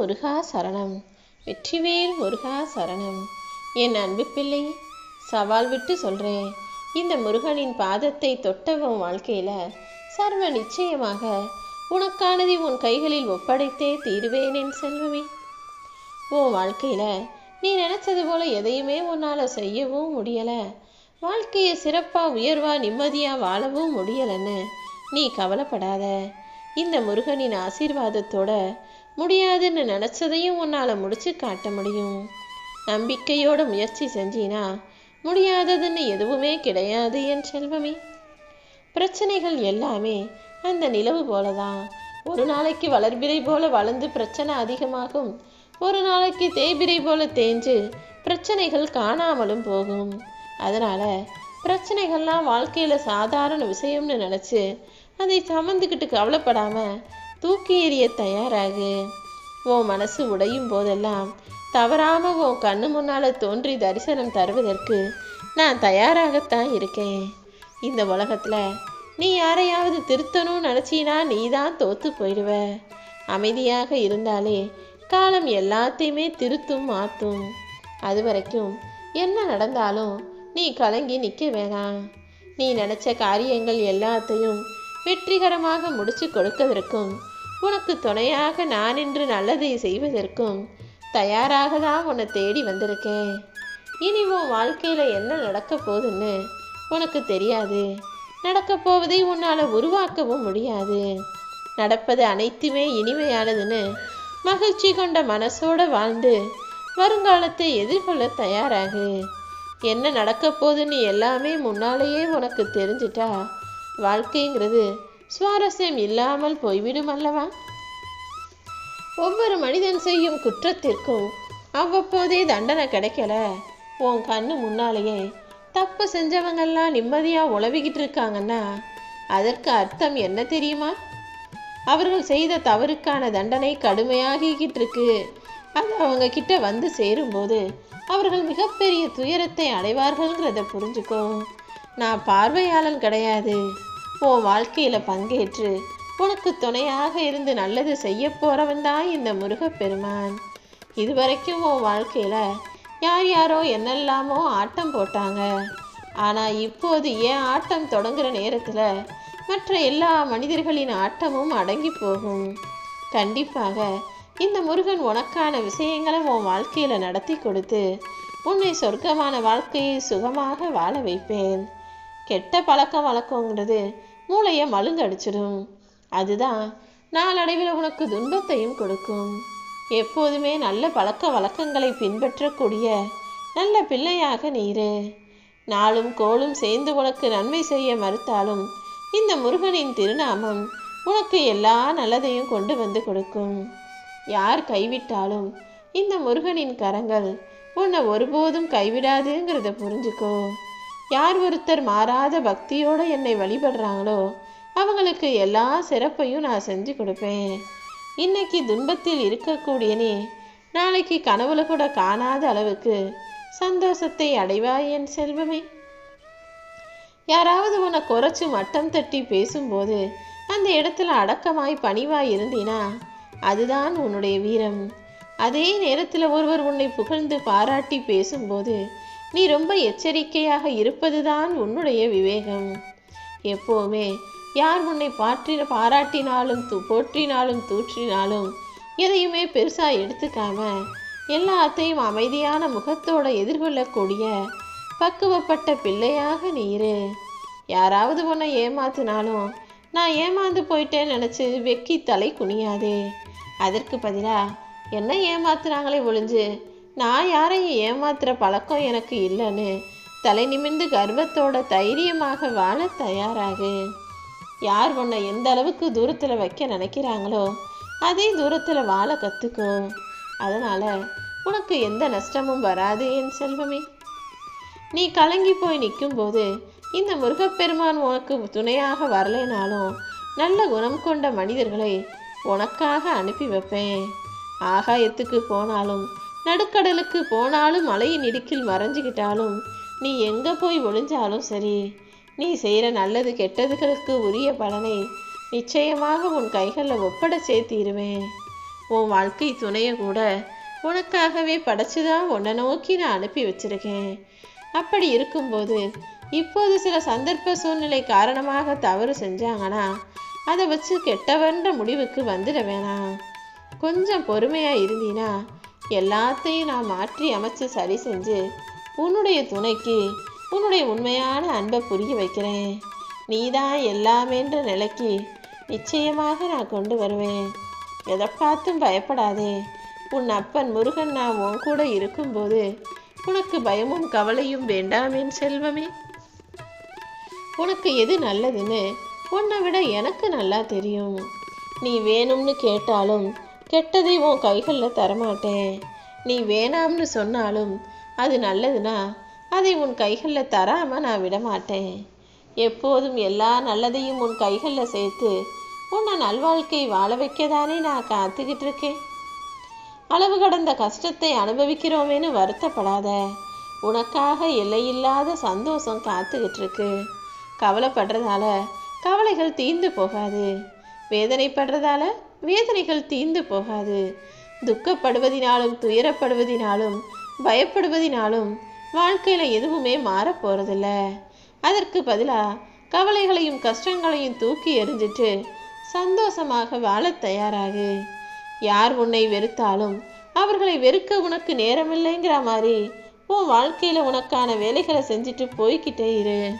முருகா சரணம். வெற்றிவேல் முருகா சரணம். என் அன்பு பிள்ளை சவால் விட்டு சொல்கிறேன் இந்த முருகனின் பாதத்தை தொட்டவன் வாழ்க்கையில சர்வ நிச்சயமாக உனக்கானதை உன் கைகளில் ஒப்படைத்தே தீருவேன் என் செல்வமே. உன் வாழ்க்கையில நீ நினச்சது போல எதையுமே உன்னால செய்யவும் முடியலை. வாழ்க்கையை சிறப்பாக உயர்வா நிம்மதியாக வாழவும் முடியலைன்னு நீ கவலைப்படாத. இந்த முருகனின் ஆசீர்வாதத்தோட முடியாதுன்னு நினச்சதையும் உன்னால் முடிச்சு காட்ட முடியும். நம்பிக்கையோட முயற்சி செஞ்சினா முடியாததுன்னு எதுவுமே கிடையாது என் செல்வமே. பிரச்சனைகள் எல்லாமே அந்த நிலவு போலதான். ஒரு நாளைக்கு வளர்பிறை போல வளர்ந்து பிரச்சனை அதிகமாகும். ஒரு நாளைக்கு தேய்பிறை போல தேஞ்சு பிரச்சனைகள் காணாமலும் போகும். அதனால பிரச்சனைகள்லாம் வாழ்க்கையில சாதாரண விஷயம்னு நினைச்சு அதை சமந்துக்கிட்டு கவலைப்படாம தூக்கி எறிய தயாராகு. உன் மனசு உடையும் போதெல்லாம் தவறாம உன் கண்ணு முன்னால தோன்றி தரிசனம் தருவதற்கு நான் தயாராகத்தான் இருக்கேன். இந்த உலகத்துல நீ யாரையாவது திருத்தணும்னு நினச்சினா நீ தான் தோத்து போயிடுவ. அமைதியாக இருந்தாலே காலம் எல்லாத்தையுமே திருத்தும் மாற்றும் அது வரைக்கும் என்ன நடந்தாலும் நீ கலங்கி நிற்க வேணாம். நீ நினச்ச காரியங்கள் எல்லாத்தையும் வெற்றிகரமாக முடிச்சு கொடுக்கதற்கும் உனக்கு துணையாக நான் இன்று நல்லதை செய்வதற்கும் தயாராக தான் உன்னை தேடி வந்திருக்கேன். இனி உன் வாழ்க்கையில் என்ன நடக்க போகுதுன்னு உனக்கு தெரியாது. நடக்கப் போவதை உன்னால் உருவாக்கவும் முடியாது. நடப்பது அனைத்துமே இனிமையானதுன்னு மகிழ்ச்சி கொண்ட மனசோட வாழ்ந்து வருங்காலத்தை எதிர்கொள்ள தயாராகு. என்ன நடக்க போகுதுன்னு எல்லாமே முன்னாலேயே உனக்கு தெரிஞ்சிட்டா வாழ்க்கைங்கிறது சுவாரஸ்யம் இல்லாமல் போய்விடும் அல்லவா? ஒவ்வொரு மனிதன் செய்யும் குற்றத்திற்கும் அவ்வப்போதே தண்டனை கிடைக்கல. உன் கண்ணு முன்னாலேயே தப்பு செஞ்சவங்கெல்லாம் நிம்மதியாக உழவிக்கிட்டு இருக்காங்கன்னா அதற்கு அர்த்தம் என்ன தெரியுமா? அவர்கள் செய்த தவறுக்கான தண்டனை கடுமையாகிக்கிட்டு இருக்கு. அது அவங்க கிட்ட வந்து சேரும்போது அவர்கள் மிகப்பெரிய துயரத்தை அடைவார்கள்ங்கிறத புரிஞ்சுக்கோ. நான் பார்வையாளன் கிடையாது. உன் வாழ்க்கையில் பங்கேற்று உனக்கு துணையாக இருந்து நல்லது செய்ய போகிறவன் தான் இந்த முருகப்பெருமான். இதுவரைக்கும் உன் வாழ்க்கையில் யார் யாரோ என்னெல்லாமோ ஆட்டம் போட்டாங்க. ஆனால் இப்போது ஏன் ஆட்டம் தொடங்குகிற நேரத்தில் மற்ற எல்லா மனிதர்களின் ஆட்டமும் அடங்கி போகும். கண்டிப்பாக இந்த முருகன் உனக்கான விஷயங்களை உன் வாழ்க்கையில் நடத்தி கொடுத்து உன்னை சொர்க்கமான வாழ்க்கையை சுகமாக வாழ வைப்பேன். கெட்ட பழக்கம் வழக்கங்கிறது மூளையை மழுங்கடிச்சிடும். அதுதான் நாளடைவில் உனக்கு துன்பத்தையும் கொடுக்கும். எப்போதுமே நல்ல பழக்க வழக்கங்களை பின்பற்றக்கூடிய நல்ல பிள்ளையாக நீரு. நாளும் கோளும் சேர்ந்து உனக்கு நன்மை செய்ய மறுத்தாலும் இந்த முருகனின் திருநாமம் உனக்கு எல்லா நல்லதையும் கொண்டு வந்து கொடுக்கும். யார் கைவிட்டாலும் இந்த முருகனின் கரங்கள் உன்னை ஒருபோதும் கைவிடாதுங்கிறத புரிஞ்சுக்கோ. யார் ஒருத்தர் மாறாத பக்தியோட என்னை வழிபடுறாங்களோ அவங்களுக்கு எல்லா சிறப்பையும் நான் செஞ்சு கொடுப்பேன். இன்னைக்கு துன்பத்தில் இருக்கக்கூடிய நீ நாளைக்கு கனவுல கூட காணாத அளவுக்கு சந்தோஷத்தை அடைவாய் என் செல்வமே. யாராவது உன்னை குறைச்சு மட்டம் தட்டி பேசும்போது அந்த இடத்துல அடக்கமாய் பணிவாய் இருந்தினா அதுதான் உன்னுடைய வீரம். அதே நேரத்தில் ஒருவர் உன்னை புகழ்ந்து பாராட்டி பேசும்போது நீ ரொம்ப எச்சரிக்கையாக இருப்பதுதான் உன்னுடைய விவேகம். எப்போவுமே யார் உன்னை பாற்றி பாராட்டினாலும் தூ போற்றினாலும் தூற்றினாலும் எதையுமே பெருசாக எடுத்துக்காம எல்லாத்தையும் அமைதியான முகத்தோட எதிர்கொள்ளக்கூடிய பக்குவப்பட்ட பிள்ளையாக நீரு யாராவது உன்னை ஏமாத்தினாலும் நான் ஏமாந்து போயிட்டேன்னு நினச்சி வெக்கி தலை குனியாதே. அதற்கு பதிலாக என்ன ஏமாத்துனாங்களே ஒழிஞ்சு நான் யாரையும் ஏமாத்துற பழக்கம் எனக்கு இல்லைன்னு தலை நிமிர்ந்து கர்வத்தோட தைரியமாக வாழ தயாராகு. யார் உன்னை எந்த அளவுக்கு தூரத்தில் வைக்க நினைக்கிறாங்களோ அதே தூரத்தில் வாழ கற்றுக்கோ அதனால் உனக்கு எந்த நஷ்டமும் வராது என் செல்வமே. நீ கலங்கி போய் நிற்கும்போது இந்த முருகப்பெருமான் உனக்கு துணையாக வரலைனாலும் நல்ல குணம் கொண்ட மனிதர்களை உனக்காக அனுப்பி வைப்பேன். ஆகாயத்துக்கு போனாலும் நடுக்கடலுக்கு போனாலும் மலையின் இடுக்கில் மறைஞ்சுக்கிட்டாலும் நீ எங்கே போய் ஒளிஞ்சாலும் சரி நீ செய்கிற நல்லது கெட்டதுகளுக்கு உரிய பலனை நிச்சயமாக உன் கைகளில் ஒப்பட சேர்த்திருவேன் உன் வாழ்க்கை துணையை கூட உனக்காகவே படைச்சுதான் உன்னை நோக்கி நான் அனுப்பி வச்சிருக்கேன். அப்படி இருக்கும்போது இப்போது சில சந்தர்ப்ப சூழ்நிலை காரணமாக தவறு செஞ்சாங்கன்னா அதை வச்சு கெட்டவன்ற முடிவுக்கு வந்துட வேணாம். கொஞ்சம் பொறுமையாக இருந்தீனா எல்லாத்தையும் நான் மாற்றி அமைச்சு சரி செஞ்சு உன்னுடைய துணைக்கு உன்னுடைய உண்மையான அன்பை புரிய வைக்கிறேன். நீதான் எல்லாமேன்ற நிலைக்கு நிச்சயமாக நான் கொண்டு வருவேன். எதை பார்த்தும் பயப்படாதே. உன் அப்பன் முருகன் நான் உன் கூட இருக்கும்போது உனக்கு பயமும் கவலையும் வேண்டாமேன் செல்வமே. உனக்கு எது நல்லதுன்னு உன்னை விட எனக்கு நல்லா தெரியும். நீ வேணும்னு கேட்டாலும் கெட்டதை உன் கைகளில் தரமாட்டேன். நீ வேணாம்னு சொன்னாலும் அது நல்லதுன்னா அதை உன் கைகளில் தராமல் நான் விட மாட்டேன் எப்போதும் எல்லா நல்லதையும் உன் கைகளில் சேர்த்து உன்னை நல்வாழ்க்கை வாழ வைக்கதானே நான் காத்துக்கிட்டு இருக்கேன். அளவு கடந்த கஷ்டத்தை அனுபவிக்கிறோமேன்னு வருத்தப்படாத. உனக்காக எல்லையில்லாத சந்தோஷம் காத்துக்கிட்டு இருக்கு. கவலைப்படுறதால கவலைகள் தீர்ந்து போகாது. வேதனைப்படுறதால வேதனைகள் தீர்ந்து போகாது. துக்கப்படுவதினாலும் துயரப்படுவதினாலும் பயப்படுவதினாலும் வாழ்க்கையில் எதுவுமே மாறப்போகிறதில்ல அதற்கு பதிலாக கவலைகளையும் கஷ்டங்களையும் தூக்கி எறிஞ்சிட்டு சந்தோஷமாக வாழத் தயாராகு. யார் உன்னை வெறுத்தாலும் அவர்களை வெறுக்க உனக்கு நேரமில்லைங்கிற மாதிரி உன் வாழ்க்கையில் உனக்கான வேலைகளை செஞ்சுட்டு போய்கிட்டே இரு.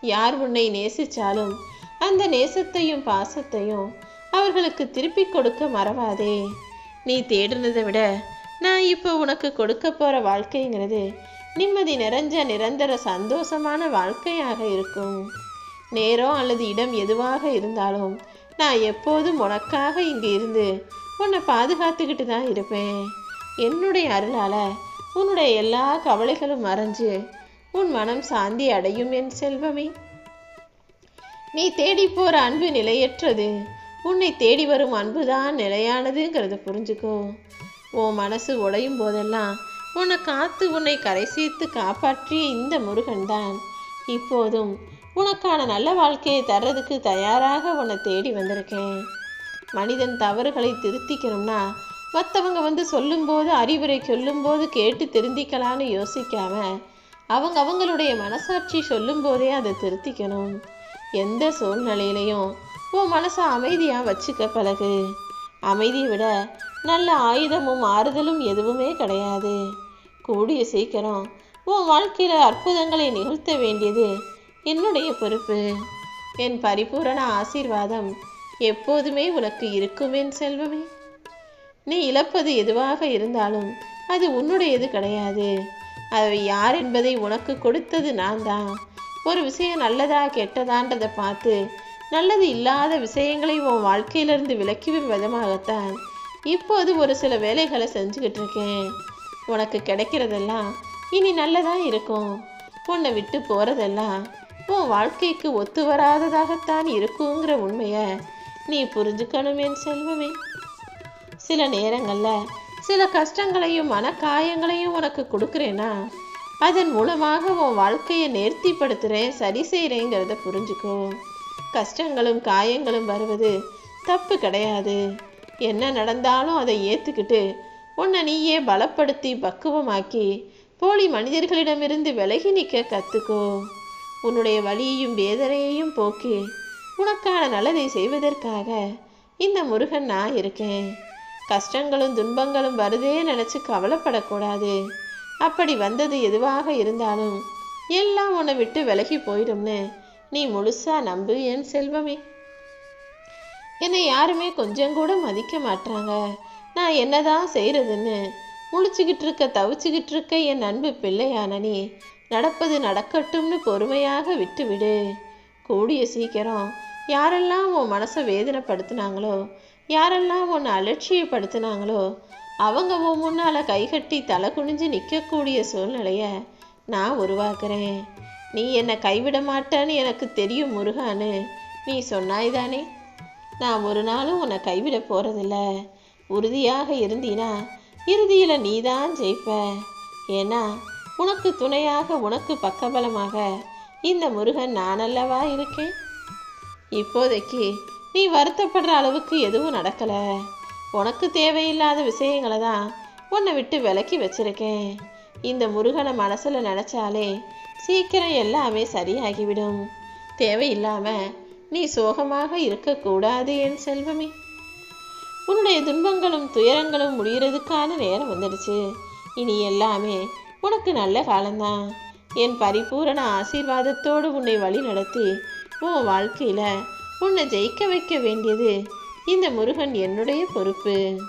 யார் உன்னை நேசிச்சாலும் அந்த நேசத்தையும் பாசத்தையும் அவர்களுக்கு திருப்பி கொடுக்க மறவாதே. நீ தேடுனதை விட நான் இப்போ உனக்கு கொடுக்க போற வாழ்க்கைங்கிறது நிம்மதி நிறைஞ்ச நிரந்தர சந்தோஷமான வாழ்க்கையாக இருக்கும். நேரம் அல்லது இடம் எதுவாக இருந்தாலும் நான் எப்போதும் உனக்காக இங்கே இருந்து உன்னை பாதுகாத்துக்கிட்டு தான் இருப்பேன். என்னுடைய அருளால் உன்னுடைய எல்லா கவலைகளும் மறைஞ்சு உன் மனம் சாந்தி அடையும் என் செல்வமே. நீ தேடி போற அன்பு நிலையற்றது. உன்னை தேடி வரும் அன்புதான் நிலையானதுங்கிறத புரிஞ்சுக்கோ. உன் மனசு உடையும் போதெல்லாம் உன்னை காத்து உன்னை கரை சேர்த்து காப்பாற்றிய இந்த முருகன் தான். இப்போதும் உனக்கான நல்ல வாழ்க்கையை தர்றதுக்கு தயாராக உன்னை தேடி வந்திருக்கேன். மனிதன் தவறுகளை திருத்திக்கணும்னா மற்றவங்க வந்து சொல்லும்போது அறிவுரை சொல்லும்போது கேட்டு திருந்திக்கலான்னு யோசிக்காம அவங்க அவங்களுடைய மனசாட்சி சொல்லும்போதே அதை திருத்திக்கணும். எந்த சூழ்நிலையிலையும் உன் மனசை அமைதியாக வச்சுக்க பழகு. அமைதியை விட நல்ல ஆயுதமும் ஆறுதலும் எதுவுமே கிடையாது. கூடிய சீக்கிரம் உன் வாழ்க்கையில் அற்புதங்களை நிகழ்த்த வேண்டியது என்னுடைய பொறுப்பு. என் பரிபூரண ஆசீர்வாதம் எப்போதுமே உனக்கு இருக்குமேன் செல்வமே. நீ இழப்பது எதுவாக இருந்தாலும் அது உன்னுடையது கிடையாது. அவை யார் என்பதை உனக்கு கொடுத்தது நான் தான் ஒரு விஷயம் நல்லதா கெட்டதான்றதை பார்த்து நல்லது இல்லாத விஷயங்களை உன் வாழ்க்கையிலிருந்து விலக்கிவிடும் விதமாகத்தான் இப்போது ஒரு சில வேலைகளை செஞ்சுக்கிட்டு இருக்கேன். உனக்கு கிடைக்கிறதெல்லாம் இனி நல்லதாக இருக்கும். உன்னை விட்டு போகிறதெல்லாம் உன் வாழ்க்கைக்கு ஒத்து வராததாகத்தான் இருக்குங்கிற உண்மையை நீ புரிஞ்சுக்கணும் என் செல்வமே. சில நேரங்களில் சில கஷ்டங்களையும் மனக்காயங்களையும் உனக்கு கொடுக்குறேன்னா அதன் மூலமாக உன் வாழ்க்கையை நேர்த்திப்படுத்துகிறேன் சரி செய்கிறேங்கிறத புரிஞ்சுக்கும் கஷ்டங்களும் காயங்களும் வருவது தப்பு கிடையாது. என்ன நடந்தாலும் அதை ஏற்றுக்கிட்டு உன்னை நீயே பலப்படுத்தி பக்குவமாக்கி போலி மனிதர்களிடமிருந்து விலகி நிற்க கற்றுக்கோ உன்னுடைய வலியையும் வேதனையையும் போக்கி உனக்கான நல்லதை செய்வதற்காக இந்த முருகன் நான் இருக்கேன். கஷ்டங்களும் துன்பங்களும் வருதே நினச்சி கவலைப்படக்கூடாது. அப்படி வந்தது எதுவாக இருந்தாலும் எல்லாம் உன்னை விட்டு விலகி போயிடும்னு நீ முழுசா நம்பு என் செல்வமே. என்னை யாருமே கொஞ்சம் கூட மதிக்க மாட்டாங்க நான் என்னதான் செய்யறதுன்னு முழிச்சுக்கிட்டு இருக்க தவிச்சுக்கிட்டு இருக்க என் அன்பு பிள்ளையான நீ நடப்பது நடக்கட்டும்னு பொறுமையாக விட்டுவிடு. கூடிய சீக்கிரம் யாரெல்லாம் உன் மனசை வேதனைப்படுத்தினாங்களோ யாரெல்லாம் உன்னை அலட்சியப்படுத்தினாங்களோ அவங்க உன் முன்னால் கைகட்டி தலை குனிஞ்சு நிற்கக்கூடிய சூழ்நிலையை நான் உருவாக்குறேன். நீ என்னை கைவிட மாட்டேன்னு எனக்கு தெரியும் முருகான்னு நீ சொன்னாய்தானே? நான் ஒரு நாளும் உன்னை கைவிட போகிறதில்ல உறுதியாக இருந்தீனா இறுதியில் நீ தான் ஜெயிப்ப. ஏன்னா உனக்கு துணையாக உனக்கு பக்கபலமாக இந்த முருகன் நான் அல்லவா இருக்கேன்? இப்போதைக்கு நீ வருத்தப்படுற அளவுக்கு எதுவும் நடக்கலை. உனக்கு தேவையில்லாத விஷயங்களை தான் உன்னை விட்டு விலக்கி வச்சிருக்கேன். இந்த முருகனை மனசில் நினச்சாலே சீக்கிரம் எல்லாமே சரியாகிவிடும். தேவையில்லாம நீ சோகமாக இருக்கக்கூடாது என் செல்வமே. உன்னுடைய துன்பங்களும் துயரங்களும் முடிகிறதுக்கான நேரம் வந்துடுச்சு. இனி எல்லாமே உனக்கு நல்ல காலம்தான். என் பரிபூரண ஆசீர்வாதத்தோடு உன்னை வழி நடத்தி உன் வாழ்க்கையில் உன்னை ஜெயிக்க வைக்க வேண்டியது இந்த முருகன் என்னுடைய பொறுப்பு.